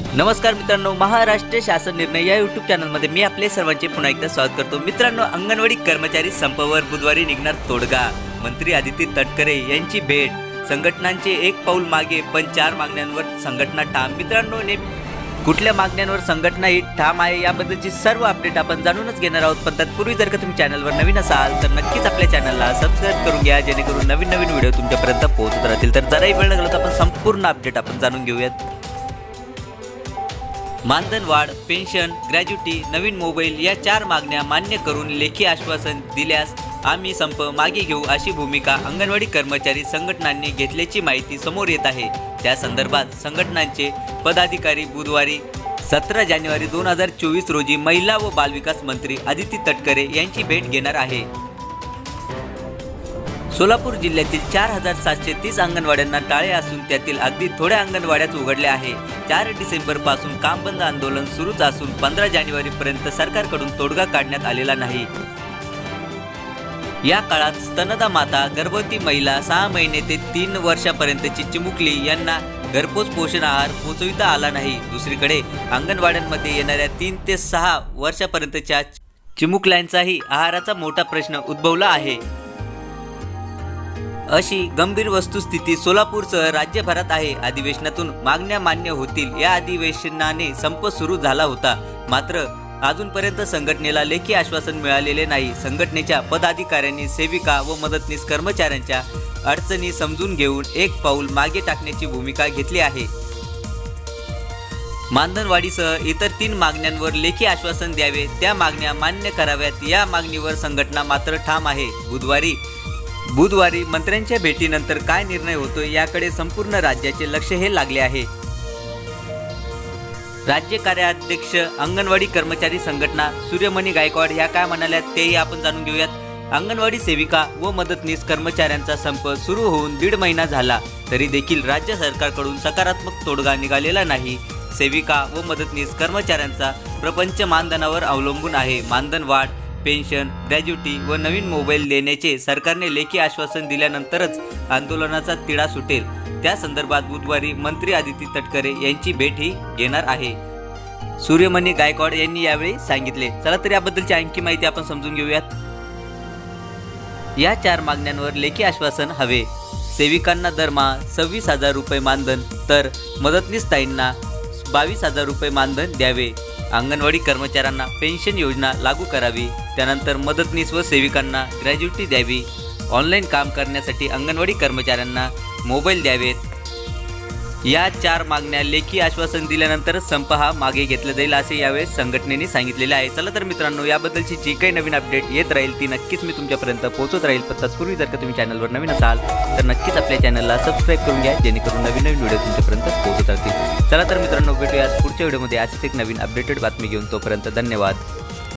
नमस्कार मित्रांनो महाराष्ट्र शासन निर्णय या युट्यूब चॅनलमध्ये मी आपले सर्वांचे पुन्हा एकदा स्वागत करतो. मित्रांनो अंगणवाडी कर्मचारी संपावर बुधवारी निघणार तोडगा. मंत्री आदित्य तटकरे यांची भेट. संघटनांचे एक पाऊल मागे पण चार मागण्यांवर संघटना ठाम. मित्रांनो ने कुठल्या मागण्यांवर संघटना ही ठाम आहे याबद्दलची सर्व अपडेट आपण जाणूनच घेणार आहोत. पण तत्पूर्वी जर का तुम्ही चॅनलवर नवीन असाल तर नक्कीच आपल्या चॅनलला सबस्क्राईब करून घ्या जेणेकरून नवीन नवीन व्हिडिओ तुमच्यापर्यंत पोहोचत राहतील. तर जराही वेळ लागला तर आपण संपूर्ण अपडेट आपण जाणून घेऊयात. मानधन वाढ पेन्शन ग्रॅज्युटी नवीन मोबाईल या चार मागण्या मान्य करून लेखी आश्वासन दिल्यास आम्ही संप मागे घेऊ अशी भूमिका अंगणवाडी कर्मचारी संघटनांनी घेतल्याची माहिती समोर येत आहे. त्या संदर्भात संघटनांचे पदाधिकारी बुधवारी सतरा जानेवारी दोन हजार चोवीस रोजी महिला व बालविकास मंत्री आदिती तटकरे यांची भेट घेणार आहे. सोलापूर जिल्ह्यातील चार हजार सातशे तीस अंगणवाड्यांना टाळे असून त्यातील अगदी थोड्या अंगणवाड्याच उघडल्या आहे. चार डिसेंबरपासून काम बंद आंदोलन सुरूच असून पंधरा जानेवारी पर्यंत सरकारकडून तोडगा काढण्यात आलेला नाही. या काळात स्तनदा माता गर्भवती महिला सहा महिने ते तीन वर्षापर्यंतची चिमुकली यांना घरपोच पोषण आहार पोचविता आला नाही. दुसरीकडे अंगणवाड्यांमध्ये येणाऱ्या तीन ते सहा वर्षापर्यंतच्या चिमुकल्यांचाही आहाराचा मोठा प्रश्न उद्भवला आहे. अशी गंभीर वस्तुस्थिती सोलापूरसह राज्यभरात आहे. अधिवेशनातून मागण्या मान्य होतील या अधिवेशनाने संप सुरू झाला होता. मात्र अजूनपर्यंत संघटनेला लेखी आश्वासन मिळालेले नाही. संघटनेच्या पदाधिकाऱ्यांनी सेविका व मदतनीस कर्मचाऱ्यांच्या अडचणी समजून घेऊन एक पाऊल मागे टाकण्याची भूमिका घेतली आहे. मानधनवाढीसह इतर तीन मागण्यांवर लेखी आश्वासन द्यावे त्या मागण्या मान्य कराव्यात. या मागणीवर संघटना मात्र ठाम आहे. बुधवारी बुधवारी मंत्र्यांच्या भेटीनंतर काय निर्णय होतो याकडे संपूर्ण राज्याचे लक्ष हे लागले आहे. राज्य कार्याध्यक्ष अंगणवाडी कर्मचारी संघटना सूर्यमणी गायकवाड या काय म्हणाल्या तेही आपण जाणून घेऊयात. अंगणवाडी सेविका व मदतनीस कर्मचाऱ्यांचा संप सुरू होऊन दीड महिना झाला तरी देखील राज्य सरकारकडून सकारात्मक तोडगा निघालेला नाही. सेविका व मदतनीस कर्मचाऱ्यांचा प्रपंच मानधनावर अवलंबून आहे. मानधन वाढ पेन्शन ग्रॅज्युटी व नवीन मोबाईल देण्याचे सरकारने लेखी आश्वासन दिल्यानंतरच आंदोलनाचा तिढा सुटेल. त्या संदर्भात बुधवारी मंत्री आदिती तटकरे यांची भेटही घेणार आहे. सूर्यमणी गायकवाड यांनी यावेळी सांगितले. चला तर याबद्दलची आणखी माहिती आपण समजून घेऊयात. या चार मागण्यांवर लेखी आश्वासन हवे. सेविकांना दरमहा सव्वीस हजार रुपये मानधन तर मदतनीस ताईंना बावीस हजार रुपये मानधन द्यावे. अंगणवाडी कर्मचाऱ्यांना पेन्शन योजना लागू करावी. त्यानंतर मदतनीस व सेविकांना ग्रॅज्युटी द्यावी. ऑनलाईन काम करण्यासाठी अंगणवाडी कर्मचाऱ्यांना मोबाईल द्यावेत. या चार मागण्या लेखी आश्वासन दिल्यानंतर संप हा मागे घेतला जाईल असे यावेळी संघटनेने सांगितलेले आहे. चला तर मित्रांनो याबद्दलची जी काही नवीन अपडेट येत राहील ती नक्कीच मी तुमच्यापर्यंत पोहोचत राहील. पण तत्पूर्वी जर का तुम्ही चॅनलवर नवीन असाल तर नक्कीच आपल्या चॅनलला सबस्क्राईब करून घ्या जेणेकरून नवीन नवीन व्हिडिओ तुमच्यापर्यंत पोहोचत राहतील. चला तर मित्रांनो भेटूया पुढच्या व्हिडिओमध्ये अशीच एक नवीन अपडेटेड बातमी घेऊन तोपर्यंत धन्यवाद.